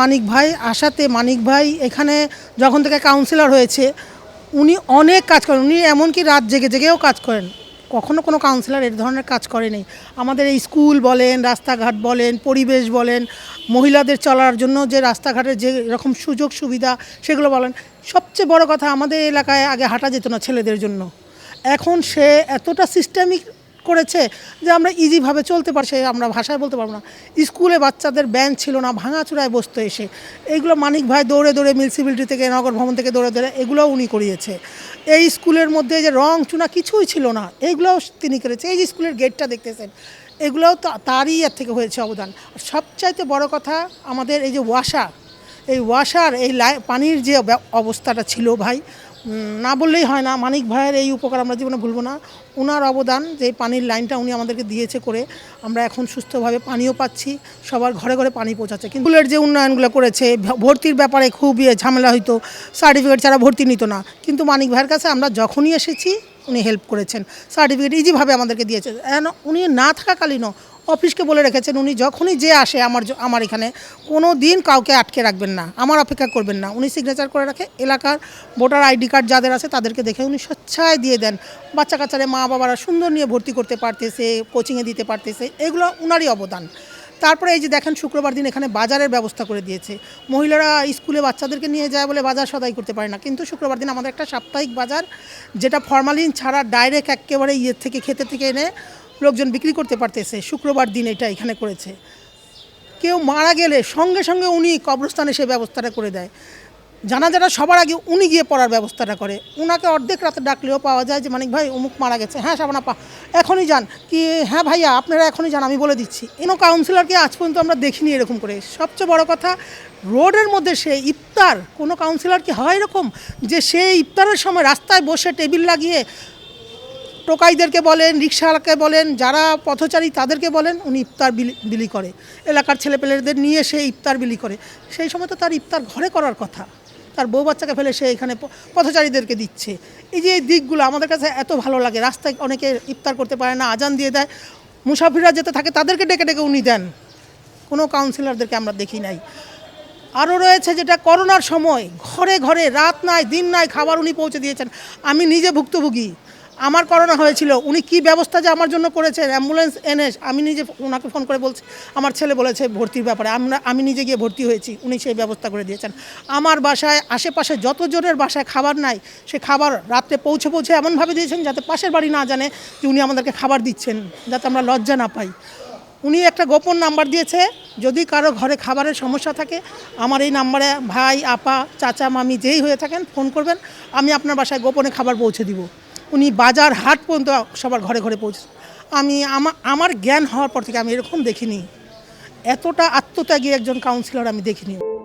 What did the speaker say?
মানিক ভাই, আশাতে মানিক ভাই, এখানে যখন থেকে কাউন্সিলর হয়েছে, উনি অনেক কাজ করেন। উনি এমনকি রাত জেগে জেগেও কাজ করেন। কখনো কোনো কাউন্সিলর এর ধরনের কাজ করেনি। আমাদের এই স্কুল বলেন, রাস্তাঘাট বলেন, পরিবেশ বলেন, মহিলাদের চলার জন্য যে রাস্তাঘাটের যে রকম সুযোগ সুবিধা সেগুলো বলেন, সবচেয়ে বড় কথা আমাদের এলাকায় আগে হাঁটা যেত না ছেলেদের জন্য। এখন সে এতটা সিস্টেমিক করেছে যে আমরা ইজিভাবে চলতে পারছি, আমরা ভাষায় বলতে পারব না। স্কুলে বাচ্চাদের ব্যাঞ্চ ছিল না, ভাঙাচুরায় বসতো এসে। এইগুলো মানিক ভাই দৌড়ে দৌড়ে মিউনিসিপ্যালিটি থেকে, নগর ভবন থেকে দৌড়ে দৌড়ে এগুলোও উনি করিয়েছে। এই স্কুলের মধ্যে যে রং চুনা কিছুই ছিল না এইগুলোও তিনি করেছে। এই যে স্কুলের গেটটা দেখতেছেন, এগুলোও তো, তারই এর থেকে হয়েছে অবদান। সবচাইতে বড় কথা আমাদের এই যে ওয়াশা এই ওয়াশার, এই পানির যে অবস্থাটা ছিল ভাই না বললেই হয় না। মানিক ভাইয়ের এই উপকার আমরা জীবনে ভুলবো না। ওনার অবদান, যে পানির লাইনটা উনি আমাদেরকে দিয়েছে করে আমরা এখন সুস্থভাবে পানিও পাচ্ছি, সবার ঘরে ঘরে পানি পৌঁছাচ্ছে। কিন্তু স্কুলের যে উন্নয়নগুলো করেছে ভর্তির ব্যাপারে খুব ঝামেলা হইতো, সার্টিফিকেট ছাড়া ভর্তি নিত না। কিন্তু মানিক ভাইয়ের কাছে আমরা যখনই এসেছি, উনি হেল্প করেছেন। সার্টিফিকেট ইজিভাবে আমাদেরকে দিয়েছে। উনি না থাকাকালীনও অফিসকে বলে রেখেছেন, উনি যখনই যে আসে আমার আমার এখানে, কোনো দিন কাউকে আটকে রাখবেন না, আমার অপেক্ষা করবেন না। উনি সিগনেচার করে রাখে, এলাকার ভোটার আইডি কার্ড যাদের আছে তাদেরকে দেখে উনি স্বেচ্ছায় দিয়ে দেন। বাচ্চা কাচ্চারে মা বাবারা সুন্দর নিয়ে ভর্তি করতে পারতেছে কোচিংয়ে দিতে পারতেছে, এগুলো উনারই অবদান। তারপরে এই যে দেখেন শুক্রবার দিন এখানে বাজারের ব্যবস্থা করে দিয়েছে। মহিলারা স্কুলে বাচ্চাদেরকে নিয়ে যায় বলে বাজার সদাই করতে পারে না, কিন্তু শুক্রবার দিন আমাদের একটা সাপ্তাহিক বাজার, যেটা ফরমালিন ছাড়া ডাইরেক্ট একেবারে ইয়ের থেকে খেতে থেকে এনে লোকজন বিক্রি করতে পারতেছে, শুক্রবার দিন এটা এখানে করেছে। কেউ মারা গেলে সঙ্গে সঙ্গে উনি কবরস্থানে সেই ব্যবস্থাটা করে দেয়। জানাজাটা সবার আগে উনি গিয়ে পড়ার ব্যবস্থাটা করে। উনাকে অর্ধেক রাতে ডাকলেও পাওয়া যায় যে, মানিক ভাই, অমুক মারা গেছে। হ্যাঁ সাবানা পা এখনই যান। কি হ্যাঁ ভাইয়া, আপনারা এখনই যান, আমি বলে দিচ্ছি। কোনো কাউন্সিলরকে আজ পর্যন্ত আমরা দেখিনি এরকম করে। সবচেয়ে বড় কথা, রোডের মধ্যে সে ইফতার, কোনো কাউন্সিলর কি হয় এরকম? যে সে ইফতারের সময় রাস্তায় বসে টেবিল লাগিয়ে টোকাইদেরকে বলেন রিক্সাওয়ালাকে বলেন, যারা পথচারী তাদেরকে বলেন, উনি ইফতার বিলি বিলি করে। এলাকার ছেলেপেলেদের নিয়ে সে ইফতার বিলি করে। সেই সময় তো তার ইফতার ঘরে করার কথা। তার বউ বাচ্চাকে ফেলে সে এখানে পথচারীদেরকে দিচ্ছে। এই যে দিকগুলো আমাদের কাছে এত ভালো লাগে। রাস্তায় অনেকে ইফতার করতে পারে না, আজান দিয়ে দেয়। মুসাফিররা যেতে থাকে, তাদেরকে ডেকে ডেকে উনি দেন। কোনো কাউন্সিলরদেরকে আমরা দেখি নাই। আরও রয়েছে যেটা, করোনার সময় ঘরে ঘরে রাত নাই, দিন নাই খাবার উনি পৌঁছে দিয়েছেন। আমি নিজে ভুক্তভোগী। আমার করোনা হয়েছিল, উনি কি ব্যবস্থা যে আমার জন্য করেছেন? অ্যাম্বুলেন্স এনে আমি নিজে ওনাকে ফোন করে বলছি, আমার ছেলে বলেছে ভর্তির ব্যাপারে, আমরা, আমি নিজে গিয়ে ভর্তি হয়েছি, উনি সেই ব্যবস্থা করে দিয়েছেন। আমার বাসায়, আশেপাশে যত জনের বাসায় খাবার নাই, সে খাবার রাত্রে পৌঁছে পৌঁছে এমনভাবে দিয়েছেন যাতে পাশের বাড়ি না জানে যে উনি আমাদেরকে খাবার দিচ্ছেন, যাতে আমরা লজ্জা না পাই। উনি একটা গোপন নাম্বার দিয়েছে, যদি কারও ঘরে খাবারের সমস্যা থাকে, আমার এই নাম্বারে ভাই, আপা, চাচা, মামি যেই হয়ে থাকেন, ফোন করবেন, আমি আপনার বাসায় গোপনে খাবার পৌঁছে দিব। উনি বাজার হাট পর্যন্ত সবার ঘরে ঘরে পৌঁছে আমি আমা- আমার জ্ঞান হওয়ার পর থেকে আমি এরকম দেখিনি। এতটা আত্মত্যাগী একজন কাউন্সিলর আমি দেখিনি।